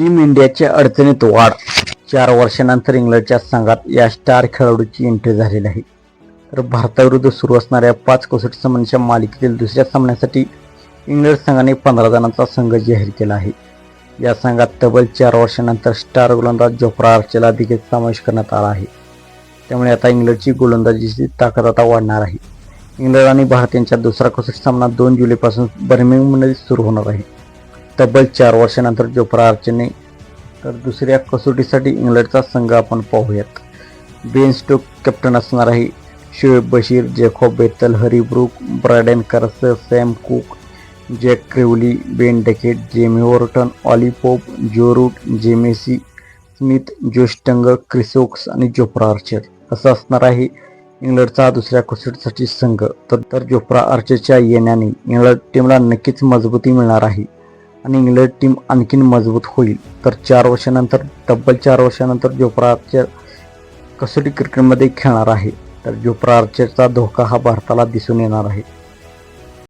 Team इंडियाच्या अडचणीत वाढ. चार वर्षानंतर इंग्लंडच्या संघात या स्टार खेळाडूची एंट्री झालेली आहे तर भारताविरुद्ध सुरू असणाऱ्या पाच कसोटी सामन्यांच्या मालिकेतील दुसऱ्या सामन्यासाठी इंग्लंड संघाने पंधरा जणांचा संघ जाहीर केला आहे. या संघात तब्बल चार वर्षानंतर स्टार गोलंदाज जोफ्रा आर्चेला देखील समावेश करण्यात आला आहे. त्यामुळे आता इंग्लंडची गोलंदाजीची ताकद आता वाढणार आहे. इंग्लंड आणि भारत यांच्या दुसरा कसोटी सामना दोन जुलैपासून बर्मिंगमध्ये सुरू होणार आहे. तब्बल चार वर्षानंतर जोफ्रा आर्चने तर दुसऱ्या कसोटीसाठी इंग्लंडचा संघ आपण पाहूयात. बेन स्टोक कॅप्टन असणार आहे Shoaib Bashir Jacob Bethell Harry Brook Brydon Carse Sam Cook Jack Crawley Ben Duckett Jamie Overton Ollie Pope Joe Root Jamie Smith Josh Tongue Chris Woakes आणि जोफ्रा आर्चर. असं असणार आहे इंग्लंडचा दुसऱ्या कसोटीसाठी संघ. तर जोफ्रा आर्चरच्या येण्याने इंग्लंड टीमला नक्कीच मजबूती मिळणार आहे आणि इंग्लंड टीम आणखीन मजबूत होईल. तर चार वर्षानंतर तब्बल चार वर्षानंतर जोफ्रा आर्चर कसोटी क्रिकेटमध्ये खेळणार आहे तर जोफ्रा आर्चरचा धोका हा भारताला दिसून येणार आहे.